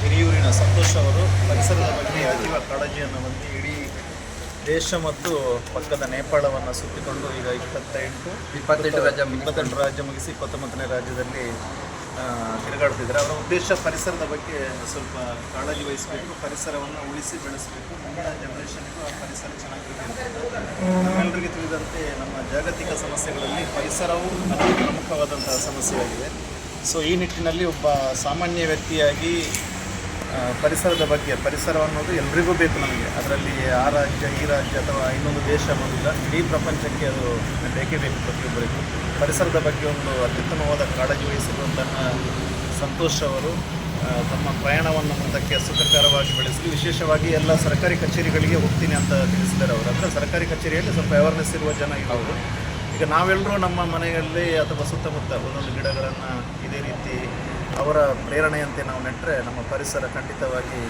ಹಿರಿಯೂರಿನ ಸಂತೋಷ್ ಅವರು ಪರಿಸರದ ಬಗ್ಗೆ ಅತೀವ ಕಾಳಜಿಯನ್ನು ಹೊಂದಿ ಇಡೀ ದೇಶ ಮತ್ತು ಪಕ್ಕದ ನೇಪಾಳವನ್ನು ಸುತ್ತಿಕೊಂಡು ಈಗ ಇಪ್ಪತ್ತೆಂಟು ಇಪ್ಪತ್ತೆಂಟು ರಾಜ್ಯ ಇಪ್ಪತ್ತೆಂಟು ರಾಜ್ಯ ಮುಗಿಸಿ ಇಪ್ಪತ್ತೊಂಬತ್ತನೇ ರಾಜ್ಯದಲ್ಲಿ ತಿರುಗಾಡ್ತಿದ್ದಾರೆ. ಅವರ ಉದ್ದೇಶ ಪರಿಸರದ ಬಗ್ಗೆ ಸ್ವಲ್ಪ ಕಾಳಜಿ ವಹಿಸಬೇಕು ಪರಿಸರವನ್ನು ಉಳಿಸಿ ಬೆಳೆಸಬೇಕು. ಮುಂದಿನ ಜನರೇಷನ್ಗೂ ಆ ಪರಿಸರ ಚೆನ್ನಾಗಿರಬೇಕು ನಮ್ಮೆಲ್ಲರಿಗೆ ತಿಳಿದಂತೆ ನಮ್ಮ ಜಾಗತಿಕ ಸಮಸ್ಯೆಗಳಲ್ಲಿ ಪರಿಸರವು ಅತಿ ಪ್ರಮುಖವಾದಂತಹ ಸಮಸ್ಯೆಯಾಗಿದೆ. ಸೊ ಈ ನಿಟ್ಟಿನಲ್ಲಿ ಒಬ್ಬ ಸಾಮಾನ್ಯ ವ್ಯಕ್ತಿಯಾಗಿ ಪರಿಸರದ ಬಗ್ಗೆ, ಪರಿಸರ ಅನ್ನೋದು ಎಲ್ರಿಗೂ ಬೇಕು ನಮಗೆ. ಅದರಲ್ಲಿ ಆ ರಾಜ್ಯ, ಈ ರಾಜ್ಯ ಅಥವಾ ಇನ್ನೊಂದು ದೇಶ ಅನ್ನೋದಿಲ್ಲ. ಇಡೀ ಪ್ರಪಂಚಕ್ಕೆ ಅದು ಬೇಕೇ ಬೇಕು ಪ್ರತಿಯೊಬ್ಬರಿಗೂ. ಪರಿಸರದ ಬಗ್ಗೆ ಒಂದು ಅತ್ಯುತ್ತಮವಾದ ಕಾಳಜಿ ವಹಿಸಿರುವಂತಹ ಸಂತೋಷ್ ಅವರು ತಮ್ಮ ಪ್ರಯಾಣವನ್ನು ಮುಂದಕ್ಕೆ ಸುಖಕರವಾಗಿ ಬೆಳೆಸಲು ವಿಶೇಷವಾಗಿ ಎಲ್ಲ ಸರ್ಕಾರಿ ಕಚೇರಿಗಳಿಗೆ ಹೋಗ್ತೀನಿ ಅಂತ ತಿಳಿಸಿದ್ದಾರೆ ಅವರು. ಅಂದರೆ ಸರ್ಕಾರಿ ಕಚೇರಿಯಲ್ಲಿ ಸ್ವಲ್ಪ ಅವೇರ್ನೆಸ್ ಇರುವ ಜನ ಇರೋರು. ಈಗ ನಾವೆಲ್ಲರೂ ನಮ್ಮ ಮನೆಯಲ್ಲಿ ಅಥವಾ ಸುತ್ತಮುತ್ತ ಒಂದೊಂದು ಗಿಡಗಳನ್ನು ಇದೇ ರೀತಿ ಅವರ ಪ್ರೇರಣೆಯಂತೆ ನಾವು ನೆಟ್ಟರೆ ನಮ್ಮ ಪರಿಸರ ಖಂಡಿತವಾಗಿ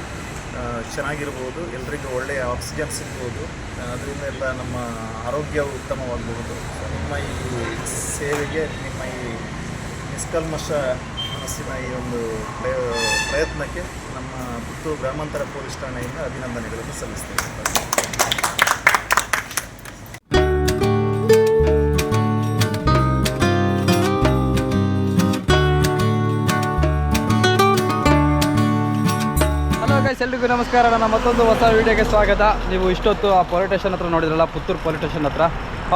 ಚೆನ್ನಾಗಿರ್ಬೋದು, ಎಲ್ರಿಗೂ ಒಳ್ಳೆಯ ಆಕ್ಸಿಜನ್ ಸಿಗ್ಬೋದು ಅದರಿಂದ ಎಲ್ಲ ನಮ್ಮ ಆರೋಗ್ಯವು ಉತ್ತಮವಾಗಬಹುದು. ನಿಮ್ಮ ಈ ಸೇವೆಗೆ, ನಿಮ್ಮ ಈ ನಿಷ್ಕಲ್ಮಶ ಮನಸ್ಸಿನ ಈ ಒಂದು ಪ್ರಯ- ಪ್ರಯತ್ನಕ್ಕೆ ನಮ್ಮ ಪುತ್ತೂರು ಗ್ರಾಮಾಂತರ ಪೊಲೀಸ್ ಠಾಣೆಯಿಂದ ಅಭಿನಂದನೆಗಳನ್ನು ಸಲ್ಲಿಸ್ತೇವೆ ಗೈಸ್ ಎಲ್ರಿಗೂ ನಮಸ್ಕಾರ. ನನ್ನ ಮತ್ತೊಂದು ಹೊಸ ವೀಡಿಯೋಗೆ ಸ್ವಾಗತ. ನೀವು ಇಷ್ಟೊತ್ತು ಆ ಪೊಲೀಸ್ ಸ್ಟೇಷನ್ ಹತ್ರ ನೋಡಿದ್ರಲ್ಲ, ಪುತ್ತೂರು ಪೊಲೀಸ್ ಸ್ಟೇಷನ್ ಹತ್ರ.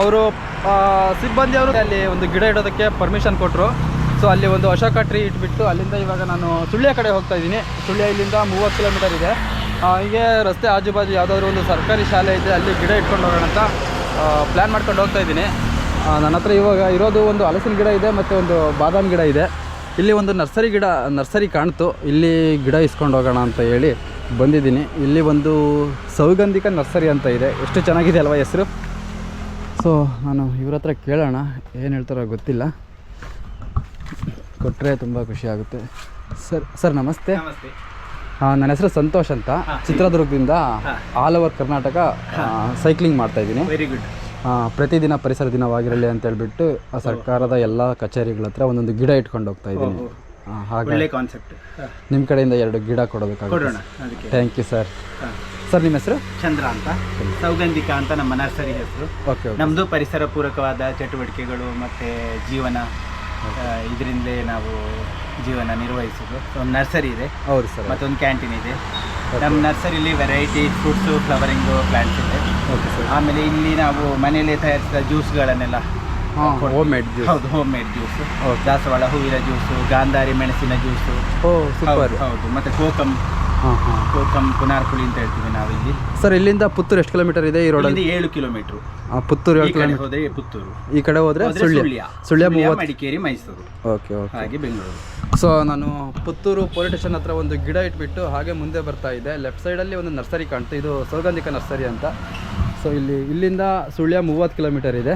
ಅವರು ಸಿಬ್ಬಂದಿ ಅವರು ಅಲ್ಲಿ ಒಂದು ಗಿಡ ಇಡೋದಕ್ಕೆ ಪರ್ಮಿಷನ್ ಕೊಟ್ಟರು ಸೊ ಅಲ್ಲಿ ಒಂದು ಅಶೋಕ ಟ್ರೀ ಇಟ್ಬಿಟ್ಟು ಅಲ್ಲಿಂದ ಇವಾಗ ನಾನು ಸುಳ್ಯ ಕಡೆ ಹೋಗ್ತಾ ಇದ್ದೀನಿ. ಸುಳ್ಯ ಇಲ್ಲಿಂದ ಮೂವತ್ತು ಕಿಲೋಮೀಟರ್ ಇದೆ. ಹೀಗೆ ರಸ್ತೆ ಆಜುಬಾಜು ಯಾವುದಾದ್ರು ಒಂದು ಸರ್ಕಾರಿ ಶಾಲೆ ಇದೆ, ಅಲ್ಲಿ ಗಿಡ ಇಟ್ಕೊಂಡು ಹೋಗೋಣ ಅಂತ ಪ್ಲ್ಯಾನ್ ಮಾಡ್ಕೊಂಡು ಹೋಗ್ತಾ ಇದ್ದೀನಿ. ನನ್ನ ಹತ್ರ ಇವಾಗ ಇರೋದು ಒಂದು ಹಲಸಿನ ಗಿಡ ಇದೆ ಮತ್ತು ಒಂದು ಬಾದಾಮಿ ಗಿಡ ಇದೆ. ಇಲ್ಲಿ ಒಂದು ನರ್ಸರಿ ಗಿಡ, ನರ್ಸರಿ ಕಾಣ್ತು. ಇಲ್ಲಿ ಗಿಡ ಇಸ್ಕೊಂಡು ಹೋಗೋಣ ಅಂತ ಹೇಳಿ ಬಂದಿದ್ದೀನಿ. ಇಲ್ಲಿ ಒಂದು ಸೌಗಂಧಿಕ ನರ್ಸರಿ ಅಂತ ಇದೆ. ಎಷ್ಟು ಚೆನ್ನಾಗಿದೆ ಅಲ್ವಾ ಹೆಸರು? ಸೊ ನಾನು ಇವ್ರ ಹತ್ರ ಕೇಳೋಣ. ಏನು ಹೇಳ್ತಾರೋ ಗೊತ್ತಿಲ್ಲ. ಕೊಟ್ಟರೆ ತುಂಬ ಖುಷಿ ಆಗುತ್ತೆ. ಸರ್ ಸರ್ ನಮಸ್ತೆ. ನನ್ನ ಹೆಸರು ಸಂತೋಷ್ ಅಂತ. ಚಿತ್ರದುರ್ಗದಿಂದ ಆಲ್ ಓವರ್ ಕರ್ನಾಟಕ ಸೈಕ್ಲಿಂಗ್ ಮಾಡ್ತಾ ಇದ್ದೀನಿ. ವೆರಿ ಗುಡ್ ಪ್ರತಿದಿನ ಪರಿಸರ ದಿನವಾಗಿರಲಿ ಅಂತ ಹೇಳ್ಬಿಟ್ಟು ಆ ಸರ್ಕಾರದ ಎಲ್ಲ ಕಚೇರಿಗಳ ಹತ್ರ ಒಂದೊಂದು ಗಿಡ ಇಟ್ಕೊಂಡು ಹೋಗ್ತಾ ಇದ್ದೀನಿ. ಒಳ್ಳೆ ಕಾನ್ಸೆಪ್ಟ್ ನಿಮ್ಮ ಕಡೆಯಿಂದ ಎರಡು ಗಿಡ ಕೊಡೋದಕ್ಕಾಗುತ್ತೆ ಕೊಡೋಣ ಅದಕ್ಕೆ. ಥ್ಯಾಂಕ್ ಯು ಸರ್ ಸರ್ ನಿಮ್ಮ ಹೆಸರು? ಚಂದ್ರ ಅಂತ. ಸೌಗಂಧಿಕ ಅಂತ ನಮ್ಮ ನರ್ಸರಿ ಹೆಸರು. ಓಕೆ ಓಕೆ ನಮ್ಮದು ಪರಿಸರ ಪೂರಕವಾದ ಚಟುವಟಿಕೆಗಳು ಮತ್ತು ಜೀವನ ಇದರಿಂದಲೇ ನಾವು ಜೀವನ ನಿರ್ವಹಿಸೋದು ಒಂದು ನರ್ಸರಿ ಇದೆ. ಹೌದು ಸರ್ ಮತ್ತೊಂದು ಕ್ಯಾಂಟೀನ್ ಇದೆ. ನಮ್ಮ ನರ್ಸರಿಲಿ ವೆರೈಟಿ ಫ್ರೂಟ್ಸು ಫ್ಲವರಿಂಗು ಪ್ಲಾಂಟ್ಸ್ ಇದೆ. ಓಕೆ ಸರ್ ಆಮೇಲೆ ಇಲ್ಲಿ ನಾವು ಮನೆಯಲ್ಲೇ ತಯಾರಿಸಿದ ಜ್ಯೂಸ್ಗಳನ್ನೆಲ್ಲ ಹೋಮ್ ಮೇಡ್ ಜ್ಯೂಸ್ ಹೌದು ಹೋಮ್ ಮೇಡ್ ಜ್ಯೂಸ್. ದಾಸವಾಳ ಹೂವಿನ ಜ್ಯೂಸು ಗಾಂಧಾರಿ ಮೆಣಸಿನ ಜ್ಯೂಸು ಸೂಪರ್ ಹೌದು ಮತ್ತೆ ಕೋಕಮ್ ಹಾಂ ಹಾಂ. ಕೋಕಮ್ ಪುನಾರ್ಪುಳಿ ಅಂತ ಹೇಳ್ತೀವಿ ನಾವಿಲ್ಲಿ. ಸರ್ ಇಲ್ಲಿಂದ ಪುತ್ತೂರು ಎಷ್ಟು ಕಿಲೋಮೀಟರ್ ಇದೆ ಈ ರೋಡಲ್ಲಿ ಏಳು ಕಿಲೋಮೀಟರ್. ಪುತ್ತೂರು ಏಳು ಕಿಲೋಮೀಟರ್. ಹೋದ್ರೆ ಪುತ್ತೂರು. ಈ ಕಡೆ ಹೋದರೆ ಸುಳ್ಯ. ಸುಳ್ಯ. ಮಡಿಕೇರಿ ಮೈಸೂರು. ಓಕೆ ಓಕೆ ಹಾಗೆ ಬೆಂಗಳೂರು. ಸೊ ನಾನು ಪುತ್ತೂರು ಪೊಲೀಸ್ ಸ್ಟೇಷನ್ ಹತ್ರ ಒಂದು ಗಿಡ ಇಟ್ಬಿಟ್ಟು ಹಾಗೆ ಮುಂದೆ ಬರ್ತಾ ಇದೆ ಲೆಫ್ಟ್ ಸೈಡಲ್ಲಿ ಒಂದು ನರ್ಸರಿ ಕಾಣ್ತು. ಇದು ಸೌಗಂಧಿಕ ನರ್ಸರಿ ಅಂತ. ಸೊ ಇಲ್ಲಿ ಇಲ್ಲಿಂದ ಸುಳ್ಯ ಮೂವತ್ತು ಕಿಲೋಮೀಟರ್ ಇದೆ.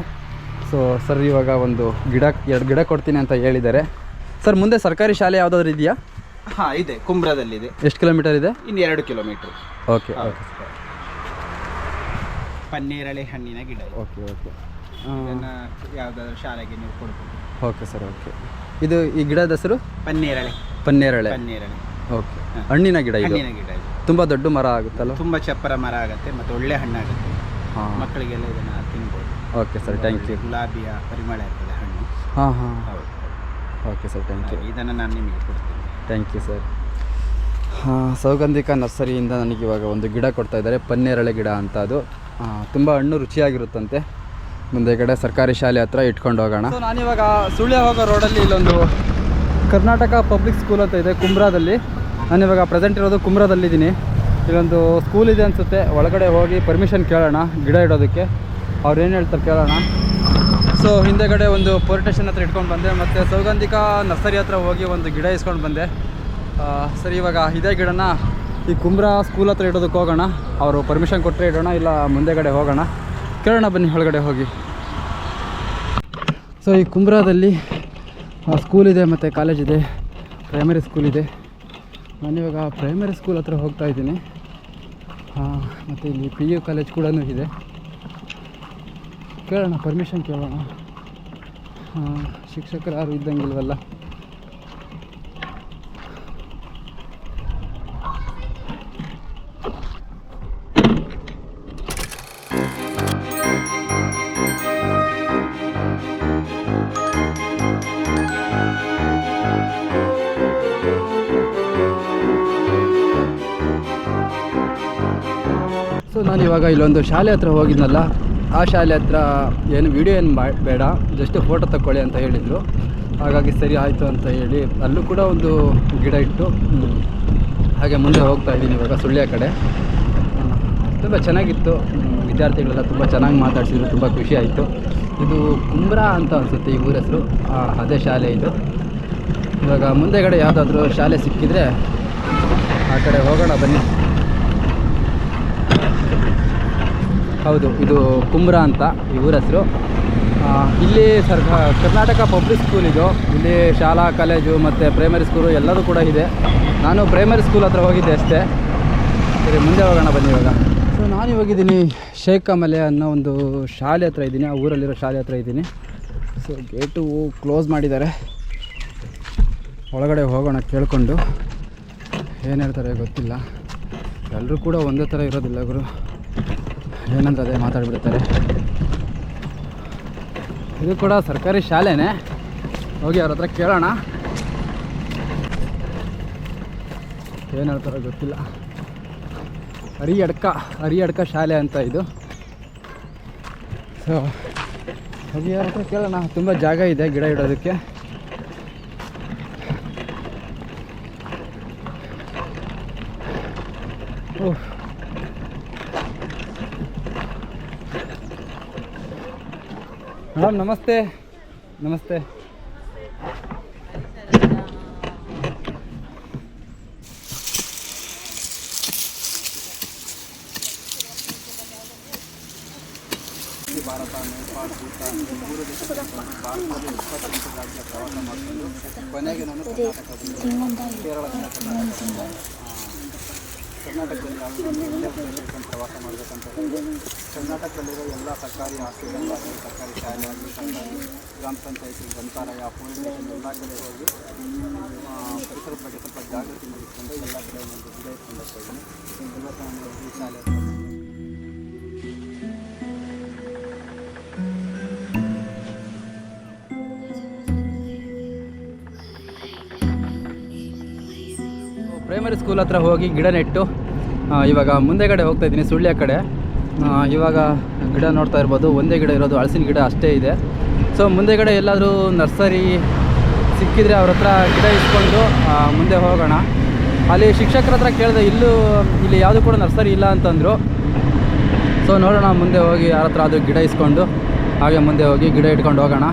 ಸೊ ಸರ್ ಇವಾಗ ಒಂದು ಗಿಡ ಎರಡು ಗಿಡ ಕೊಡ್ತೀನಿ ಅಂತ ಹೇಳಿದ್ದಾರೆ. ಸರ್ ಮುಂದೆ ಸರ್ಕಾರಿ ಶಾಲೆ ಯಾವುದಾದ್ರು ಇದೆಯಾ? ಹಾಂ ಇದೆ. ಕುಂಬ್ರದಲ್ಲಿದೆ. ಎಷ್ಟು ಕಿಲೋಮೀಟರ್ ಇದೆ? ಇನ್ನು ಎರಡು ಕಿಲೋಮೀಟರ್. ಓಕೆ ಓಕೆ ಪನ್ನೇರಳೆ ಹಣ್ಣಿನ ಗಿಡ ಇದೆ. ಓಕೆ ಓಕೆ ಇದನ್ನ ಯಾವ್ದಾದ್ರು ಶಾಲೆಗೆ ನೀವು ಕೊಡ್ಬೋದು. ಓಕೆ ಸರ್ ಓಕೆ ಇದು ಈ ಗಿಡದ ಹೆಸರು? ಪನ್ನೇರಳೆ. ಪನ್ನೇರಳೆ. ಪನ್ನೇರಳೆ. ಓಕೆ ಹಣ್ಣಿನ ಗಿಡ ಇದು? ಹಣ್ಣಿನ ಗಿಡ ಇದು. ತುಂಬ ದೊಡ್ಡ ಮರ ಆಗುತ್ತಲ್ಲ? ತುಂಬಾ ಚಪ್ಪರ ಮರ ಆಗತ್ತೆ ಮತ್ತೆ ಒಳ್ಳೆ ಹಣ್ಣಾಗುತ್ತೆ. ಹಾಂ. ಮಕ್ಕಳಿಗೆಲ್ಲ ಇದನ್ನ ಓಕೆ ಸರ್ ಥ್ಯಾಂಕ್ ಯು ಗುಲಾಬಿಯ ಪರಿಮಳ ಇರ್ತದೆ ಹಣ್ಣು. ಹಾಂ ಹಾಂ. ಹೌದು. ಓಕೆ ಸರ್ ಥ್ಯಾಂಕ್ ಯು ಇದನ್ನ ನಾನು ನಿಮಗೆ ಕೊಡ್ತೀನಿ. ಥ್ಯಾಂಕ್ ಯು ಸರ್ ಹಾಂ ಸೌಗಂಧಿಕ ನರ್ಸರಿಯಿಂದ ನನಗೆ ಇವಾಗ ಒಂದು ಗಿಡ ಕೊಡ್ತಾ ಇದ್ದಾರೆ. ಪನ್ನೇರಳೆ ಗಿಡ ಅಂತ ಅದು. ತುಂಬ ಹಣ್ಣು ರುಚಿಯಾಗಿರುತ್ತಂತೆ. ಮುಂದೆ ಕಡೆ ಸರ್ಕಾರಿ ಶಾಲೆ ಹತ್ರ ಇಟ್ಕೊಂಡು ಹೋಗೋಣ. ನಾನಿವಾಗ ಸುಳ್ಯ ಹೋಗೋ ರೋಡಲ್ಲಿ ಇಲ್ಲೊಂದು ಕರ್ನಾಟಕ ಪಬ್ಲಿಕ್ ಸ್ಕೂಲ್ ಅಂತ ಇದೆ ಕುಮ್ರಾದಲ್ಲಿ ನಾನಿವಾಗ ಪ್ರೆಸೆಂಟ್ ಇರೋದು ಕುಮ್ರಾದಲ್ಲಿದ್ದೀನಿ ಇಲ್ಲೊಂದು ಸ್ಕೂಲ್ ಇದೆ ಅನಿಸುತ್ತೆ. ಒಳಗಡೆ ಹೋಗಿ ಪರ್ಮಿಷನ್ ಕೇಳೋಣ ಗಿಡ ಇಡೋದಕ್ಕೆ. ಅವ್ರು ಏನು ಹೇಳ್ತಾರೆ ಕೇಳೋಣ. ಸೊ ಹಿಂದೆಗಡೆ ಒಂದು ಪೊಲೀಸ್ ಸ್ಟೇಷನ್ ಹತ್ರ ಇಟ್ಕೊಂಡು ಬಂದೆ, ಮತ್ತು ಸೌಗಂಧಿಕ ನರ್ಸರಿ ಹತ್ರ ಹೋಗಿ ಒಂದು ಗಿಡ ಇಸ್ಕೊಂಡು ಬಂದೆ. ಸರಿ, ಇವಾಗ ಇದೇ ಗಿಡನ ಈ ಕುಮ್ರಾ ಸ್ಕೂಲ್ ಹತ್ರ ಇಡೋದಕ್ಕೆ ಹೋಗೋಣ. ಅವರು ಪರ್ಮಿಷನ್ ಕೊಟ್ಟರೆ ಇಡೋಣ, ಇಲ್ಲ ಮುಂದೆಗಡೆ ಹೋಗೋಣ. ಕೇಳೋಣ ಬನ್ನಿ, ಒಳಗಡೆ ಹೋಗಿ. ಸೊ ಈ ಕುಂಬ್ರಾದಲ್ಲಿ ಸ್ಕೂಲ್ ಇದೆ, ಮತ್ತು ಕಾಲೇಜ್ ಇದೆ ಪ್ರೈಮರಿ ಸ್ಕೂಲ್ ಇದೆ. ನಾನಿವಾಗ ಪ್ರೈಮರಿ ಸ್ಕೂಲ್ ಹತ್ರ ಹೋಗ್ತಾ ಇದ್ದೀನಿ. ಮತ್ತು ಇಲ್ಲಿ ಪಿ ಯು ಕಾಲೇಜ್ ಕೂಡ ಇದೆ. ಕೇಳೋಣ ಪರ್ಮಿಷನ್ ಕೇಳೋಣ. ಶಿಕ್ಷಕರು ಯಾರು ಇದ್ದಂಗಿಲ್ವಲ್ಲ. ಸೊ ನಾನು ಇವಾಗ ಇಲ್ಲೊಂದು ಶಾಲೆ ಹತ್ರ ಹೋಗಿದ್ನಲ್ಲ. ಆ ಶಾಲೆ ಹತ್ರ ಏನು ವಿಡಿಯೋ ಏನು ಬೇಡ ಜಸ್ಟ್ ಫೋಟೋ ತಗೊಳ್ಳಿ ಅಂತ ಹೇಳಿದರು. ಹಾಗಾಗಿ ಸರಿ ಆಯಿತು ಅಂತ ಹೇಳಿ ಅಲ್ಲೂ ಕೂಡ ಒಂದು ಗಿಡ ಇಟ್ಟು ಹಾಗೆ ಮುಂದೆ ಹೋಗ್ತಾ ಇದ್ದೀನಿ ಇವಾಗ ಸುಳ್ಯ ಕಡೆ. ತುಂಬ ಚೆನ್ನಾಗಿತ್ತು ವಿದ್ಯಾರ್ಥಿಗಳೆಲ್ಲ ತುಂಬ ಚೆನ್ನಾಗಿ ಮಾತಾಡ್ಸಿದ್ರು, ತುಂಬ ಖುಷಿ ಆಯಿತು. ಇದು ಕುಂಬ್ರಾ ಅಂತ ಅನಿಸುತ್ತೆ ಈ ಊರ ಹೆಸರು ಅದೇ ಶಾಲೆ ಇದು. ಇವಾಗ ಮುಂದೆಗಡೆ ಯಾವುದಾದ್ರೂ ಶಾಲೆ ಸಿಕ್ಕಿದ್ರೆ ಆ ಕಡೆ ಹೋಗೋಣ ಬನ್ನಿ. ಹೌದು, ಇದು ಕುಂಬ್ರಾ ಅಂತ ಈ ಊರ ಹೆಸರು. ಇಲ್ಲಿ ಸರ್ ಕರ್ನಾಟಕ ಪಬ್ಲಿಕ್ ಸ್ಕೂಲ್ ಇದು. ಇಲ್ಲಿ ಶಾಲಾ, ಕಾಲೇಜು ಮತ್ತು ಪ್ರೈಮರಿ ಸ್ಕೂಲು ಎಲ್ಲದೂ ಕೂಡ ಇದೆ. ನಾನು ಪ್ರೈಮರಿ ಸ್ಕೂಲ್ ಹತ್ರ ಹೋಗಿದ್ದೆ ಅಷ್ಟೇ. ಸರಿ, ಮುಂದೆ ಹೋಗೋಣ ಬನ್ನಿ ಇವಾಗ. ಸೊ ನಾನು ಇವಾಗಿದ್ದೀನಿ ಶೇಖ ಮಲೆ ಅನ್ನೋ ಒಂದು ಶಾಲೆ ಹತ್ರ ಇದ್ದೀನಿ ಆ ಊರಲ್ಲಿರೋ ಶಾಲೆ ಹತ್ರ ಇದ್ದೀನಿ ಸೊ ಗೇಟು ಕ್ಲೋಸ್ ಮಾಡಿದ್ದಾರೆ. ಒಳಗಡೆ ಹೋಗೋಣ ಕೇಳಿಕೊಂಡು. ಏನು ಹೇಳ್ತಾರೆ ಗೊತ್ತಿಲ್ಲ. ಎಲ್ಲರೂ ಕೂಡ ಒಂದೇ ಥರ ಇರೋದಿಲ್ಲ ಗುರು. ಏನಂತ ಅದೇ ಮಾತಾಡ್ಬಿಡ್ತಾರೆ. ಇದು ಕೂಡ ಸರ್ಕಾರಿ ಶಾಲೆನೇ. ಹೋಗಿ ಅವ್ರ ಹತ್ರ ಕೇಳೋಣ. ಏನು ಹೇಳ್ತಾರೋ ಗೊತ್ತಿಲ್ಲ. ಹರಿ ಅಡ್ಕ ಹರಿ ಅಡ್ಕ ಶಾಲೆ ಅಂತ ಇದು. ಸೊ ಹೋಗಿ ಅವ್ರ ಹತ್ರ ಕೇಳೋಣ. ತುಂಬ ಜಾಗ ಇದೆ ಗಿಡ ಇಡೋದಕ್ಕೆ. ಓಹ್. ಮೇಡಮ್ ನಮಸ್ತೆ ನಮಸ್ತೆ ಭಾರತ ನೇಪಾಳ ಭೂತಾನ್ ಈ ಮೂರು ದೇಶಗಳ ಭಾರತದಲ್ಲಿ ಇಪ್ಪತ್ತೆಂಟು ರಾಜ್ಯ ಪ್ರವಾಸ ಮಾಡಿಕೊಂಡು ಕೊನೆಗೆ ನಾನು ಕರ್ನಾಟಕ ಬಂದೆ. ಕೇರಳ ಕರ್ನಾಟಕ ಕರ್ನಾಟಕದಲ್ಲಿ ಯಾವುದೇ ಪ್ರದೇಶಕ್ಕೆ ಪ್ರವಾಸ ಮಾಡಬೇಕಂತ ಕರ್ನಾಟಕದಲ್ಲಿರೋ ಎಲ್ಲ ಸರ್ಕಾರಿ ಆಸ್ತಿಗಳಾಗಲಿ ಸರ್ಕಾರಿ ಶಾಲೆ ಆಗಲಿ ಗ್ರಾಮ ಪಂಚಾಯಿತಿ ಗ್ರಂಥಾಲಯ ಪೊಲೀಸ್ ಸ್ಟೇಷನ್ ಎಲ್ಲ ಕಡೆ ಹೋಗಿ ಪರಿಸರದ ಬಗ್ಗೆ ಸ್ವಲ್ಪ ಜಾಗೃತಿ ಮೂಡಿಸ್ಕೊಂಡು ಎಲ್ಲ ಕಡೆ ಒಂದು ಗಿಡ ಶಾಲೆ ಪ್ರೈಮರಿ ಸ್ಕೂಲ್ ಹತ್ರ ಹೋಗಿ ಗಿಡ ನೆಟ್ಟು. ಇವಾಗ ಮುಂದೆ ಕಡೆ ಹೋಗ್ತಾ ಇದ್ದೀನಿ, ಸುಳ್ಯ ಕಡೆ. ಇವಾಗ ಗಿಡ ನೋಡ್ತಾ ಇರ್ಬೋದು, ಒಂದೇ ಗಿಡ ಇರೋದು, ಹಳಸಿನ ಗಿಡ ಅಷ್ಟೇ ಇದೆ. ಸೊ ಮುಂದೆಗಡೆ ಎಲ್ಲಾದರೂ ನರ್ಸರಿ ಸಿಕ್ಕಿದರೆ ಅವ್ರ ಹತ್ರ ಗಿಡ ಇಸ್ಕೊಂಡು ಮುಂದೆ ಹೋಗೋಣ. ಅಲ್ಲಿ ಶಿಕ್ಷಕರ ಹತ್ರ ಕೇಳಿದೆ, ಇಲ್ಲೂ, ಇಲ್ಲಿ ಯಾವುದು ಕೂಡ ನರ್ಸರಿ ಇಲ್ಲ ಅಂತಂದರು. ಸೊ ನೋಡೋಣ, ಮುಂದೆ ಹೋಗಿ ಯಾರ ಹತ್ರ ಅದು ಗಿಡ ಇಸ್ಕೊಂಡು, ಹಾಗೆ ಮುಂದೆ ಹೋಗಿ ಗಿಡ ಇಟ್ಕೊಂಡು ಹೋಗೋಣ.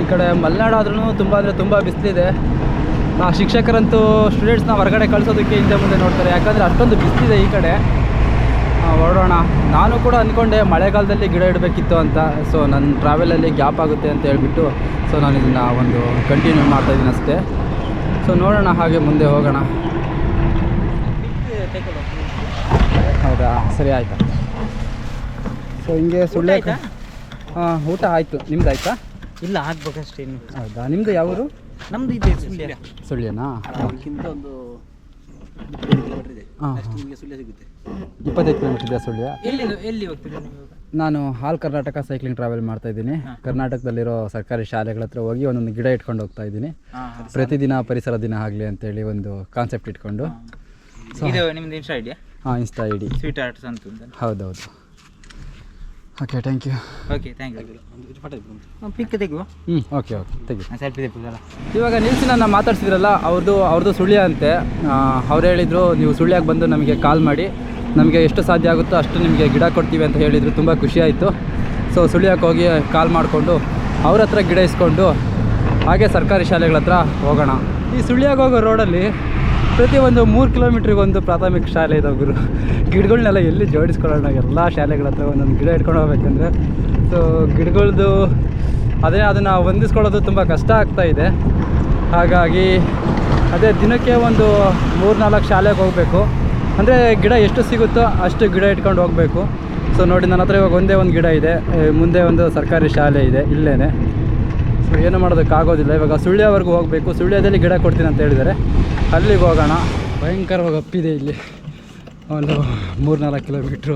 ಈ ಕಡೆ ಮಲೆನಾಡಾದ್ರೂ ತುಂಬ ಅಂದರೆ ತುಂಬ ಬಿಸಿಲಿದೆ. ಆ ಶಿಕ್ಷಕರಂತೂ ಸ್ಟೂಡೆಂಟ್ಸ್ನ ಹೊರಗಡೆ ಕಳಿಸೋದಕ್ಕೆ ಹಿಂದೆ ಮುಂದೆ ನೋಡ್ತಾರೆ. ಯಾಕಂದರೆ ಅಷ್ಟೊಂದು ಬಿಸಿಲಿದೆ ಈ ಕಡೆ. ಹೊರಡೋಣ. ನಾನು ಕೂಡ ಅಂದ್ಕೊಂಡೆ ಮಳೆಗಾಲದಲ್ಲಿ ಗಿಡ ಇಡಬೇಕಿತ್ತು ಅಂತ. ಸೊ ನನ್ನ ಟ್ರಾವೆಲಲ್ಲಿ ಗ್ಯಾಪ್ ಆಗುತ್ತೆ ಅಂತ ಹೇಳಿಬಿಟ್ಟು ಸೊ ನಾನು ಇದನ್ನು ಒಂದು ಕಂಟಿನ್ಯೂ ಮಾಡ್ತಾಯಿದ್ದೀನಿ ಅಷ್ಟೇ. ಸೊ ನೋಡೋಣ ಹಾಗೆ ಮುಂದೆ ಹೋಗೋಣ. ಹೌದಾ? ಸರಿ ಆಯಿತಾ. ಸೊ ಹಿಂಗೆ ಸುಳ್ಳೆ ಹಾಂ ಊಟ ಆಯಿತು. ನಿಮ್ದು ಆಯಿತಾ ಇಲ್ಲ ಆಗ್ಬೇಕಷ್ಟೇ ಇನ್ನು. ಹೌದಾ? ನಿಮ್ಮದು ಯಾವರು? ನಮ್ದು ಇದೆ ಸುಳ್ಯ. ಸುಳ್ಯನಾ? ಅದಕ್ಕಿಂತ ಒಂದು ಇಪ್ಪತ್ತೈದು ಕಿಲೋಮೀಟರ್ ಇದೆ ಹಾಂ. ಅಷ್ಟು ನಿಮಗೆ ಸುಳ್ಯ ಸಿಗುತ್ತೆ. ಇಪ್ಪತ್ತೈದು ಕಿಲೋಮೀಟರ್ ಇದೆ ಸುಳ್ಯ? ಎಲ್ಲಿ ಎಲ್ಲಿ ಹೋಗ್ತಿದ್ದೀರಾ ನೀವು? ಇವಾಗ? ನಾನು ಹಾಲ್ ಕರ್ನಾಟಕ ಸೈಕ್ಲಿಂಗ್ ಟ್ರಾವೆಲ್ ಮಾಡ್ತಾ ಇದ್ದೀನಿ. ಕರ್ನಾಟಕದಲ್ಲಿರೋ ಸರ್ಕಾರಿ ಶಾಲೆಗಳ ಹತ್ರ ಹೋಗಿ ಒಂದೊಂದು ಗಿಡ ಇಟ್ಕೊಂಡು ಹೋಗ್ತಾ ಇದ್ದೀನಿ. ಪ್ರತಿದಿನ ಪರಿಸರ ದಿನ ಆಗಲಿ ಅಂತೇಳಿ ಒಂದು ಕಾನ್ಸೆಪ್ಟ್ ಇಟ್ಕೊಂಡು. ಇದು ನಿಮ್ದು ಇನ್ಸ್ಟಾ ಐಡಿಯಾ ಹಾಂ insta I D sweet arts ಅಂತ ಹೌದೌದು. Okay thank you okay thank you pick ತೆಗುವ ಹ್ಞೂ ಓಕೆ ಓಕೆ ತೆಗಿ ಸೆಲ್ಫಿ ತೆಗುದಲ್ಲ ಇವಾಗ ನಿಲ್ಸಿನ ಮಾತಾಡ್ಸಿದ್ರಲ್ಲ ಅವ್ರದ್ದು ಅವ್ರದ್ದು ಸುಳ್ಯ ಅಂತೆ ಅವ್ರು ಹೇಳಿದರು ನೀವು ಸುಳ್ಯಾಗ ಬಂದು ನಮಗೆ ಕಾಲ್ ಮಾಡಿ. ನಮಗೆ ಎಷ್ಟು ಸಾಧ್ಯ ಆಗುತ್ತೋ ಅಷ್ಟು ನಿಮಗೆ ಗಿಡ ಕೊಡ್ತೀವಿ ಅಂತ ಹೇಳಿದರು ತುಂಬ ಖುಷಿ ಆಯಿತು. ಸೊ ಸುಳ್ಯಕ್ಕೆ ಹೋಗಿ ಕಾಲ್ ಮಾಡಿಕೊಂಡು ಅವ್ರ ಹತ್ರ ಗಿಡ ಇಸ್ಕೊಂಡು ಹಾಗೆ ಸರ್ಕಾರಿ ಶಾಲೆಗಳ ಹತ್ರ ಹೋಗೋಣ. ಈ ಸುಳ್ಯಾಗ ಹೋಗೋ ರೋಡಲ್ಲಿ ಪ್ರತಿಯೊಂದು ಒಂದು ಮೂರು ಕಿಲೋಮೀಟ್ರಿಗೊಂದು ಪ್ರಾಥಮಿಕ ಶಾಲೆ ಇದೆ ಗುರು. ಗಿಡಗಳನ್ನೆಲ್ಲ ಎಲ್ಲಿ ಜೋಡಿಸ್ಕೊಳ್ಳೋಣ? ಎಲ್ಲ ಶಾಲೆಗಳ ಹತ್ರ ಒಂದೊಂದು ಗಿಡ ಇಟ್ಕೊಂಡು ಹೋಗ್ಬೇಕಂದ್ರೆ. ಸೊ ಗಿಡಗಳದ್ದು ಅದೇ ಅದನ್ನು ಹೊಂದಿಸ್ಕೊಳ್ಳೋದು ತುಂಬ ಕಷ್ಟ ಆಗ್ತಾ ಇದೆ. ಹಾಗಾಗಿ ಅದೇ ದಿನಕ್ಕೆ ಒಂದು ಮೂರು ನಾಲ್ಕು ಶಾಲೆಗೆ ಹೋಗಬೇಕು. ಅಂದರೆ ಗಿಡ ಎಷ್ಟು ಸಿಗುತ್ತೋ ಅಷ್ಟು ಗಿಡ ಇಟ್ಕೊಂಡು ಹೋಗಬೇಕು. ಸೊ ನೋಡಿ ನನ್ನ ಹತ್ರ ಇವಾಗ ಒಂದೇ ಒಂದು ಗಿಡ ಇದೆ. ಮುಂದೆ ಒಂದು ಸರ್ಕಾರಿ ಶಾಲೆ ಇದೆ ಇಲ್ಲೇ ಸೊ ಏನು ಮಾಡೋದಕ್ಕಾಗೋದಿಲ್ಲ ಇವಾಗ ಸುಳ್ಯವರೆಗೂ ಹೋಗಬೇಕು. ಸುಳ್ಯದಲ್ಲಿ ಗಿಡ ಕೊಡ್ತೀನಿ ಅಂತ ಹೇಳಿದರೆ ಅಲ್ಲಿಗೆ ಹೋಗೋಣ. ಭಯಂಕರವಾಗಿ ಅಪ್ಪಿದೆ ಇಲ್ಲಿ. ಒಂದು ಮೂರು ನಾಲ್ಕು ಕಿಲೋಮೀಟ್ರು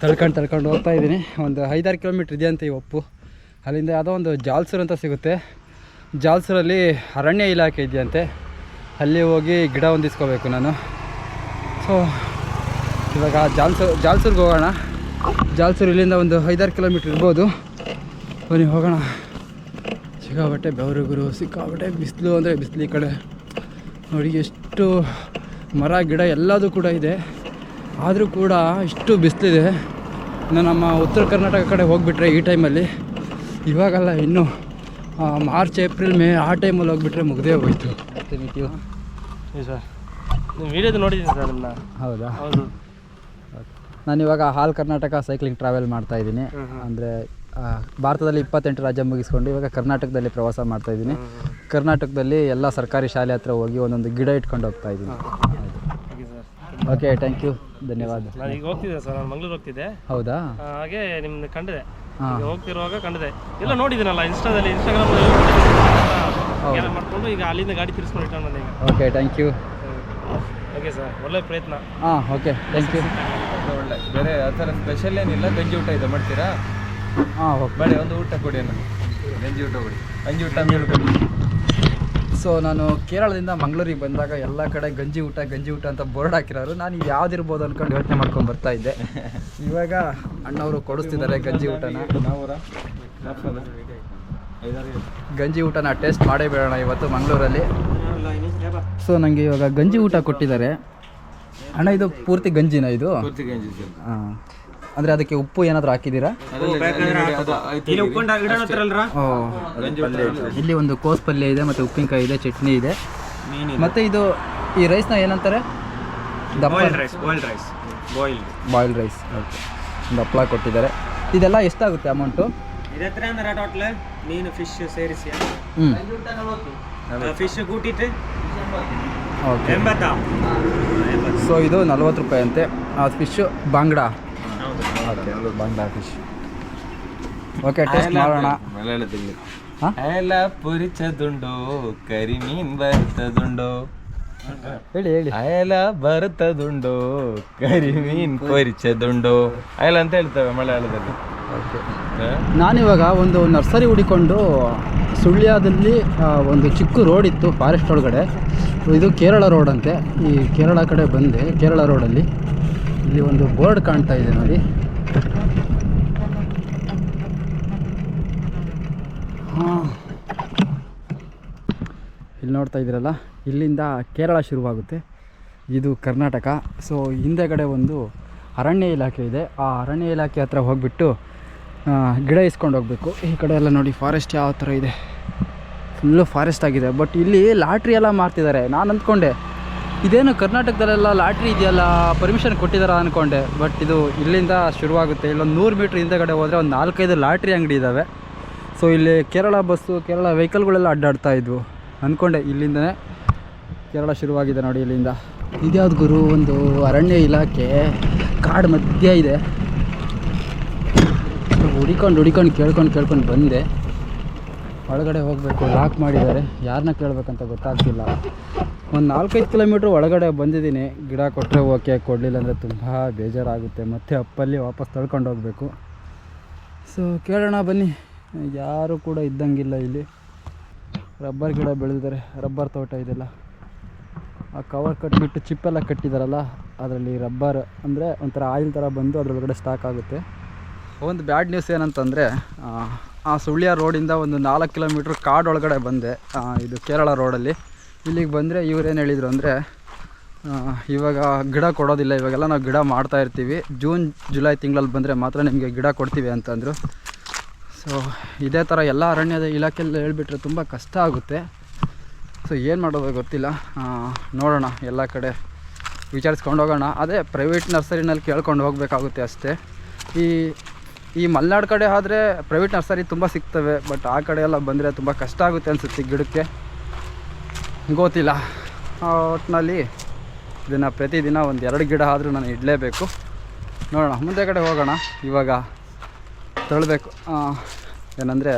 ತಳ್ಕೊಂಡು ತಳ್ಕೊಂಡು ಹೋಗ್ತಾ ಇದ್ದೀನಿ. ಒಂದು ಐದಾರು ಕಿಲೋಮೀಟ್ರ್ ಇದೆ ಅಂತ ಈ ಒಪ್ಪು. ಅಲ್ಲಿಂದ ಯಾವುದೋ ಒಂದು ಜಾಲ್ಸೂರು ಅಂತ ಸಿಗುತ್ತೆ. ಜಾಲ್ಸೂರಲ್ಲಿ ಅರಣ್ಯ ಇಲಾಖೆ ಇದೆಯಂತೆ. ಅಲ್ಲಿ ಹೋಗಿ ಗಿಡ ಹೊಂದಿಸ್ಕೋಬೇಕು ನಾನು. ಸೊ ಇವಾಗ ಜಾಲ್ಸೂರು ಜಾಲ್ಸೂರ್ಗೆ ಹೋಗೋಣ. ಜಾಲ್ಸೂರು ಇಲ್ಲಿಂದ ಒಂದು ಐದಾರು ಕಿಲೋಮೀಟ್ರ್ ಇರ್ಬೋದು. ಬನ್ನಿ, ಹೋಗೋಣ. ಸಿಕ್ಕಾಬಟ್ಟೆ ಬೆವರುಗುರು ಸಿಕ್ಕಾಬಟ್ಟೆ ಬಿಸಿಲು ಅಂದರೆ ಬಿಸಿಲು ಈ ಕಡೆ. ನೋಡಿ, ಎಷ್ಟು ಮರ, ಗಿಡ ಎಲ್ಲದೂ ಕೂಡ ಇದೆ. ಆದರೂ ಕೂಡ ಇಷ್ಟು ಬಿಸಿಲಿದೆ. ಇನ್ನು ನಮ್ಮ ಉತ್ತರ ಕರ್ನಾಟಕ ಕಡೆ ಹೋಗಿಬಿಟ್ರೆ ಈ ಟೈಮಲ್ಲಿ. ಇವಾಗಲ್ಲ ಇನ್ನೂ ಮಾರ್ಚ್ ಏಪ್ರಿಲ್ ಮೇ ಆ ಟೈಮಲ್ಲಿ ಹೋಗ್ಬಿಟ್ರೆ ಮುಗ್ದೇ ಹೋಯ್ತು. ನೀವು ಸರ್ ನೀವು ವಿಡಿಯೋದು ನೋಡಿದ್ದೀನಿ ಸರ್ ಅದನ್ನ? ಹೌದಾ? ಹೌದು. ನಾನು ಇವಾಗ ಹಾಲ್ ಕರ್ನಾಟಕ ಸೈಕ್ಲಿಂಗ್ ಟ್ರಾವೆಲ್ ಮಾಡ್ತಾ ಇದ್ದೀನಿ. ಅಂದರೆ ಭಾರತದಲ್ಲಿ ಇಪ್ಪತ್ತೆಂಟು ರಾಜ್ಯ ಮುಗಿಸ್ಕೊಂಡು ಇವಾಗ ಕರ್ನಾಟಕದಲ್ಲಿ ಪ್ರವಾಸ ಮಾಡ್ತಾ ಇದ್ದೀನಿ. ಕರ್ನಾಟಕದಲ್ಲಿ ಎಲ್ಲ ಸರ್ಕಾರಿ ಶಾಲೆ ಹತ್ರ ಹೋಗಿ ಒಂದೊಂದು ಗಿಡ ಇಟ್ಕೊಂಡು ಹೋಗ್ತಾ ಇದ್ದೀನಿ. ಓಕೆ ಥ್ಯಾಂಕ್ ಯು ಧನ್ಯವಾದ. ನಾನು ಈಗ ಹೋಗ್ತಿದ್ದೆ ಸರ್ ನಾನು ಮಂಗ್ಳೂರು ಹೋಗ್ತಿದ್ದೆ. ಹೌದಾ? ಆ, ಹಾಗೆ ನಿಮ್ಮನ್ನ ಕಂಡಿದೆ. ಹಾಂ. ಈಗ ಹೋಗ್ತಿರುವಾಗ ಕಂಡಿದೆ. ಎಲ್ಲ ನೋಡಿದ್ದೀನಲ್ಲ ಇನ್ಸ್ಟಾದಲ್ಲಿ ಇನ್ಸ್ಟಾಗ್ರಾಮ್ ಮಾಡ್ಕೊಂಡು ಈಗ ಅಲ್ಲಿಂದ ಗಾಡಿ ತಿರ್ಸ್ಕೊಂಡು ಇಟ್ಟು ನಾನು ಈಗ. Okay thank you okay sir ಒಳ್ಳೆ ಪ್ರಯತ್ನ. ಹಾಂ ಓಕೆ ಥ್ಯಾಂಕ್ ಯು ಒಳ್ಳೆ ಬೇರೆ ಆ ಥರ ಸ್ಪೆಷಲ್ ಏನಿಲ್ಲ ಗಂಜಿ ಊಟ ಇದೆ ಮಾಡ್ತೀರಾ? ಹಾಂ ಓಕೆ ಬೇಡ ಒಂದು ಊಟ ಕೊಡಿ ಅಣ್ಣ. ಗಂಜಿ ಊಟ ಕೊಡಿ. ಗಂಜಿ ಊಟ ಮೇಲೆ ಕೊಡಿ. ಸೊ ನಾನು ಕೇರಳದಿಂದ ಮಂಗಳೂರಿಗೆ ಬಂದಾಗ ಎಲ್ಲ ಕಡೆ ಗಂಜಿ ಊಟ ಗಂಜಿ ಊಟ ಅಂತ ಬೋರ್ಡ್ ಹಾಕಿರೋರು. ನಾನು ಇದು ಯಾವ್ದಿರ್ಬೋದು ಅನ್ಕೊಂಡು ಯೋಚನೆ ಮಾಡ್ಕೊಂಡು ಬರ್ತಾ ಇದ್ದೆ. ಇವಾಗ ಅಣ್ಣವರು ಕೊಡಿಸ್ತಿದ್ದಾರೆ ಗಂಜಿ ಊಟನ. ಗಂಜಿ ಊಟನ ಟೇಸ್ಟ್ ಮಾಡೇ ಬೇಡೋಣ ಇವತ್ತು ಮಂಗಳೂರಲ್ಲಿ. ಸೊ ನನಗೆ ಇವಾಗ ಗಂಜಿ ಊಟ ಕೊಟ್ಟಿದ್ದಾರೆ. ಅಣ್ಣ ಇದು ಪೂರ್ತಿ ಗಂಜಿನ ಇದು? ಹಾಂ. ಅಂದರೆ ಅದಕ್ಕೆ ಉಪ್ಪು ಏನಾದರೂ ಹಾಕಿದೀರಾ ಇಲ್ಲಿ ಒಂದು ಕೋಸ್ ಪಲ್ಯ ಇದೆ ಮತ್ತೆ ಉಪ್ಪಿನಕಾಯಿ ಇದೆ ಚಟ್ನಿ ಇದೆ. ಮತ್ತೆ ಇದು ಈ ರೈಸ್ನ ಏನಂತಾರೆ? ದಪ್ಪ rice boiled rice boiled rice okay ಒಂದು ಹಪ್ಪಳ ಕೊಟ್ಟಿದ್ದಾರೆ. ಇದೆಲ್ಲ ಎಷ್ಟಾಗುತ್ತೆ ಅಮೌಂಟು ಇದತ್ರ ಅಂದ್ರೆ ಟೋಟಲ್ ಮೀನು ಫಿಶ್ ಸೇರಿಸಿ ಫಿಶ್ ಕೂಟಿಟ್ಟು ಓಕೆ ಎಂಬತ್ತಾ? ಸೊ ಇದು ನಲ್ವತ್ತು ರೂಪಾಯಿ ಅಂತೆ. ಆ fish bangda. Okay bangda fish okay taste ಮಾಡೋಣ. ಮಲಯಾಳದಲ್ಲಿ? ಅಯಲ ಪುರಿಚದುಂಡು ಕರಿ ಮೀನ್ ಬರ್ತದುಂಡು. ಹೇಳಿ ಹೇಳಿ. ಅಯಲ ಬರ್ತದುಂಡು ಕರಿ ಮೀನ್ ಪರಿಚದುಂಡು ಅಯಲ ಅಂತ ಹೇಳ್ತೇವೆ ಮಲಯಾಳದಲ್ಲಿ? ನಾನಿವಾಗ ಒಂದು ನರ್ಸರಿ ಹುಡಿಕೊಂಡು ಸುಳ್ಯದಲ್ಲಿ ಒಂದು ಚಿಕ್ಕ ರೋಡ್ ಇತ್ತು ಫಾರೆಸ್ಟ್ ಒಳಗಡೆ. ಇದು ಕೇರಳ ರೋಡ್ ಅಂತೆ. ಈ ಕೇರಳ ಕಡೆ ಬಂದೆ ಕೇರಳ ರೋಡಲ್ಲಿ. ಇಲ್ಲಿ ಒಂದು ಬೋರ್ಡ್ ಕಾಣ್ತಾ ಇದೆ ನೋಡಿ. ಇಲ್ಲಿ ನೋಡ್ತಾ ಇದ್ದೀರಲ್ಲ, ಇಲ್ಲಿಂದ ಕೇರಳ ಶುರುವಾಗುತ್ತೆ. ಇದು ಕರ್ನಾಟಕ. ಸೊ ಹಿಂದೆಗಡೆ ಒಂದು ಅರಣ್ಯ ಇಲಾಖೆ ಇದೆ. ಆ ಅರಣ್ಯ ಇಲಾಖೆ ಹತ್ರ ಹೋಗ್ಬಿಟ್ಟು ಗಿಡ ಇಸ್ಕೊಂಡು ಹೋಗಬೇಕು. ಈ ಕಡೆ ಎಲ್ಲ ನೋಡಿ ಫಾರೆಸ್ಟ್ ಯಾವ ಥರ ಇದೆ. ಫುಲ್ಲು ಫಾರೆಸ್ಟ್ ಆಗಿದೆ. ಬಟ್ ಇಲ್ಲಿ ಲಾಟ್ರಿ ಎಲ್ಲ ಮಾರ್ತಿದ್ದಾರೆ. ನಾನು ಅಂದ್ಕೊಂಡೆ ಇದೇನು ಕರ್ನಾಟಕದಲ್ಲೆಲ್ಲ ಲಾಟ್ರಿ ಇದೆಯಲ್ಲ ಪರ್ಮಿಷನ್ ಕೊಟ್ಟಿದ್ದಾರಾ ಅಂದ್ಕೊಂಡೆ ಬಟ್ ಇದು ಇಲ್ಲಿಂದ ಶುರುವಾಗುತ್ತೆ. ಇಲ್ಲೊಂದು ನೂರು ಮೀಟ್ರ್ ಹಿಂದೆಗಡೆ ಹೋದರೆ ಒಂದು ನಾಲ್ಕೈದು ಲಾಟ್ರಿ ಅಂಗಡಿ ಇದ್ದಾವೆ ಸೊ ಇಲ್ಲಿ ಕೇರಳ ಬಸ್ಸು ಕೇರಳ ವೆಹಿಕಲ್ಗಳೆಲ್ಲ ಅಡ್ಡಾಡ್ತಾ ಇದ್ವು. ಅಂದ್ಕೊಂಡೆ ಇಲ್ಲಿಂದನೇ ಕೇರಳ ಶುರುವಾಗಿದೆ ನೋಡಿ ಇಲ್ಲಿಂದ. ಇದ್ಯಾವ್ದು ಗುರು? ಒಂದು ಅರಣ್ಯ ಇಲಾಖೆ. ಕಾಡು ಮಧ್ಯ ಇದೆ. ಹುಡಿಕೊಂಡು ಹುಡಿಕೊಂಡು, ಕೇಳ್ಕೊಂಡು ಕೇಳ್ಕೊಂಡು ಬಂದೆ. ಒಳಗಡೆ ಹೋಗಬೇಕು ಲಾಕ್ ಮಾಡಿದ್ದಾರೆ. ಯಾರನ್ನ ಕೇಳಬೇಕಂತ ಗೊತ್ತಾಗ್ತಿಲ್ಲ. ಒಂದು ನಾಲ್ಕೈದು ಕಿಲೋಮೀಟ್ರ್ ಒಳಗಡೆ ಬಂದಿದ್ದೀನಿ. ಗಿಡ ಕೊಟ್ಟರೆ ಓಕೆ ಕೊಡಲಿಲ್ಲ ಅಂದರೆ ತುಂಬ ಬೇಜಾರಾಗುತ್ತೆ. ಮತ್ತೆ ಅಪ್ಪಲ್ಲಿ ವಾಪಸ್ ತಳ್ಕೊಂಡು ಹೋಗಬೇಕು. ಸೊ ಕೇಳೋಣ ಬನ್ನಿ. ಯಾರು ಕೂಡ ಇದ್ದಂಗಿಲ್ಲ ಇಲ್ಲಿ. ರಬ್ಬರ್ ಗಿಡ ಬೆಳೆದಿದ್ದಾರೆ. ರಬ್ಬರ್ ತೋಟ ಇದೆಲ್ಲ. ಆ ಕವರ್ ಕಟ್ಬಿಟ್ಟು ಚಿಪ್ಪೆಲ್ಲ ಕಟ್ಟಿದಾರಲ್ಲ, ಅದರಲ್ಲಿ ರಬ್ಬರ್ ಅಂದರೆ ಒಂಥರ ಆಯಿಲ್ ಥರ ಬಂದು ಅದರೊಳಗಡೆ ಸ್ಟಾಕ್ ಆಗುತ್ತೆ. ಒಂದು ಬ್ಯಾಡ್ ನ್ಯೂಸ್ ಏನಂತಂದರೆ ಆ ಸುಳ್ಯ ರೋಡಿಂದ ಒಂದು ನಾಲ್ಕು ಕಿಲೋಮೀಟ್ರ್ ಕಾಡೊಳಗಡೆ ಬಂದೆ. ಇದು ಕೇರಳ ರೋಡಲ್ಲಿ. ಇಲ್ಲಿಗೆ ಬಂದರೆ ಇವ್ರೇನು ಹೇಳಿದರು ಅಂದರೆ ಇವಾಗ ಗಿಡ ಕೊಡೋದಿಲ್ಲ, ಇವಾಗೆಲ್ಲ ನಾವು ಗಿಡ ಮಾಡ್ತಾ ಇರ್ತೀವಿ. ಜೂನ್, ಜುಲೈ ತಿಂಗಳಲ್ಲಿ ಬಂದರೆ ಮಾತ್ರ ನಿಮಗೆ ಗಿಡ ಕೊಡ್ತೀವಿ ಅಂತಂದರು. ಸೊ ಇದೇ ಥರ ಎಲ್ಲ ಅರಣ್ಯದ ಇಲಾಖೆಯಲ್ಲಿ ಹೇಳ್ಬಿಟ್ರೆ ತುಂಬ ಕಷ್ಟ ಆಗುತ್ತೆ. ಸೊ ಏನು ಮಾಡೋದು ಗೊತ್ತಿಲ್ಲ. ನೋಡೋಣ, ಎಲ್ಲ ಕಡೆ ವಿಚಾರಿಸ್ಕೊಂಡು ಹೋಗೋಣ. ಅದೇ ಪ್ರೈವೇಟ್ ನರ್ಸರಿನಲ್ಲಿ ಕೇಳ್ಕೊಂಡು ಹೋಗಬೇಕಾಗುತ್ತೆ ಅಷ್ಟೇ. ಈ ಈ ಮಲೆನಾಡು ಕಡೆ ಆದರೆ ಪ್ರೈವೇಟ್ ನರ್ಸರಿ ತುಂಬ ಸಿಗ್ತವೆ ಬಟ್ ಆ ಕಡೆ ಎಲ್ಲ ಬಂದರೆ ತುಂಬ ಕಷ್ಟ ಆಗುತ್ತೆ ಅನಿಸುತ್ತೆ ಗಿಡಕ್ಕೆ. ಗೊತ್ತಿಲ್ಲ. ಒಟ್ಟಿನಲ್ಲಿ ಇದನ್ನು ಪ್ರತಿದಿನ ಒಂದು ಎರಡು ಗಿಡ ಆದರೂ ನಾನು ಇಡಲೇಬೇಕು. ನೋಡೋಣ, ಮುಂದೆ ಕಡೆ ಹೋಗೋಣ. ಇವಾಗ ತಳ್ಳಬೇಕು ಏನಂದರೆ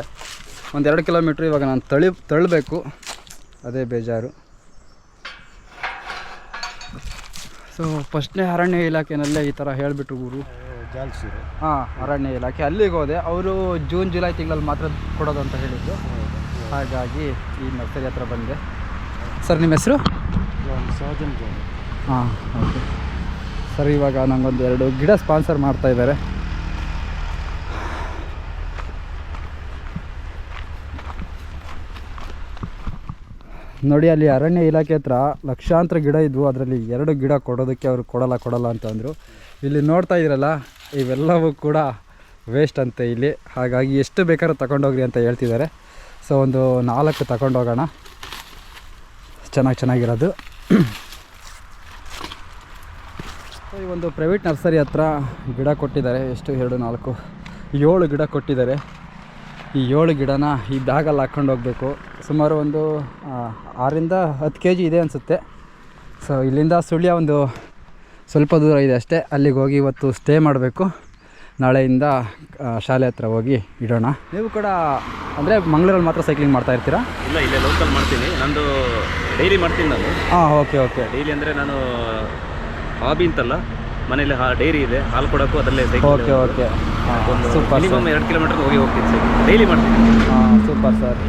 ಒಂದೆರಡು ಕಿಲೋಮೀಟ್ರ್ ಇವಾಗ ನಾನು ತಳಿ ತಳ್ಳಬೇಕು ಅದೇ ಬೇಜಾರು. ಸೊ ಫಸ್ಟ್ನೇ ಅರಣ್ಯ ಇಲಾಖೆನಲ್ಲೇ ಈ ಥರ ಹೇಳಿಬಿಟ್ರು ಊರು ಹಾಂ ಅರಣ್ಯ ಇಲಾಖೆ. ಅಲ್ಲಿಗೆ ಹೋದೆ. ಅವರು ಜೂನ್ ಜುಲೈ ತಿಂಗಳಲ್ಲಿ ಮಾತ್ರ ಕೊಡೋದು ಅಂತ ಹೇಳಿದ್ದು ಹಾಗಾಗಿ ಈ ನರ್ಸರಿ ಹತ್ರ ಬಂದೆ. ಸರ್ ನಿಮ್ಮ ಹೆಸರು? ಹಾಂ ಓಕೆ. ಸರ್ ಇವಾಗ ನಂಗೊಂದು ಎರಡು ಗಿಡ ಸ್ಪಾನ್ಸರ್ ಮಾಡ್ತಾ ಇದ್ದಾರೆ. ನೋಡಿ ಅಲ್ಲಿ ಅರಣ್ಯ ಇಲಾಖೆ ಹತ್ರ ಲಕ್ಷಾಂತರ ಗಿಡ ಇದ್ವು. ಅದರಲ್ಲಿ ಎರಡು ಗಿಡ ಕೊಡೋದಕ್ಕೆ ಅವರು ಕೊಡಲ್ಲ ಕೊಡಲ್ಲ ಅಂತ ಅಂದರು. ಇಲ್ಲಿ ನೋಡ್ತಾ ಇದ್ದೀರಲ್ಲ ಇವೆಲ್ಲವೂ ಕೂಡ ವೇಸ್ಟ್ ಅಂತೆ ಇಲ್ಲಿ. ಹಾಗಾಗಿ ಎಷ್ಟು ಬೇಕಾದ್ರೂ ತಗೊಂಡೋಗ್ರಿ ಅಂತ ಹೇಳ್ತಿದ್ದಾರೆ. ಸೊ ಒಂದು ನಾಲ್ಕು ತಗೊಂಡೋಗೋಣ. ಚೆನ್ನಾಗಿ ಚೆನ್ನಾಗಿರೋದು. ಸೊ ಈ ಒಂದು ಪ್ರೈವೇಟ್ ನರ್ಸರಿ ಹತ್ರ ಗಿಡ ಕೊಟ್ಟಿದ್ದಾರೆ. ಎಷ್ಟು? ಎರಡು, ನಾಲ್ಕು. ಏಳು ಗಿಡ ಕೊಟ್ಟಿದ್ದಾರೆ. ಈ ಏಳು ಗಿಡನ ಈ ಬ್ಯಾಗಲ್ಲಿ ಹಾಕ್ಕೊಂಡು ಹೋಗಬೇಕು. ಸುಮಾರು ಒಂದು ಆರಿಂದ ಹತ್ತು ಕೆ ಜಿ ಇದೆ ಅನಿಸುತ್ತೆ. ಸೊ ಇಲ್ಲಿಂದ ಸುಳ್ಯ ಒಂದು ಸ್ವಲ್ಪ ದೂರ ಇದೆ ಅಷ್ಟೇ. ಅಲ್ಲಿಗೆ ಹೋಗಿ ಇವತ್ತು ಸ್ಟೇ ಮಾಡಬೇಕು. ನಾಳೆಯಿಂದ ಶಾಲೆ ಹತ್ರ ಹೋಗಿ ಇಡೋಣ. ನೀವು ಕೂಡ ಅಂದರೆ ಮಂಗಳೂರಲ್ಲಿ ಮಾತ್ರ ಸೈಕ್ಲಿಂಗ್ ಮಾಡ್ತಾ ಇರ್ತೀರಾ? ಇಲ್ಲ ಇಲ್ಲೇ ಲೋಕಲ್ ಮಾಡ್ತೀನಿ. ನಂದು ಡೈಲಿ ಮಾಡ್ತೀನಿ ನಾನು. ಹಾಂ ಓಕೆ ಓಕೆ ಡೈಲಿ ಅಂದರೆ ನಾನು ಹಾಬಿ ಅಂತಲ್ಲ ಮನೇಲಿ ಹಾ ಡೈರಿ ಇದೆ. ಹಾಲು ಕೊಡೋಕ್ಕೂ ಅದರಲ್ಲೇ ಸೈಕಲ್ ಓಕೆ ಓಕೆ ಹಾಂ ಸೂಪರ್ ಮಿನಿಮಮ್ ಎರಡು ಕಿಲೋಮೀಟರ್ ಹೋಗಿ ಹೋಗ್ತೀನಿ ಸರ್ ಡೈಲಿ ಮಾಡ್ತೀನಿ. ಹಾಂ ಸೂಪರ್ ಸರ್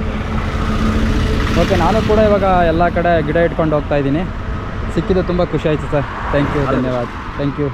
ಓಕೆ ನಾನು ಕೂಡ ಇವಾಗ ಎಲ್ಲ ಕಡೆ ಗಿಡ ಇಟ್ಕೊಂಡು ಹೋಗ್ತಾ ಇದ್ದೀನಿ. ಸಿಕ್ಕಿದ್ದು ತುಂಬ ಖುಷಿ ಆಯಿತು ಸರ್. ಥ್ಯಾಂಕ್ ಯು ಧನ್ಯವಾದ. Thank you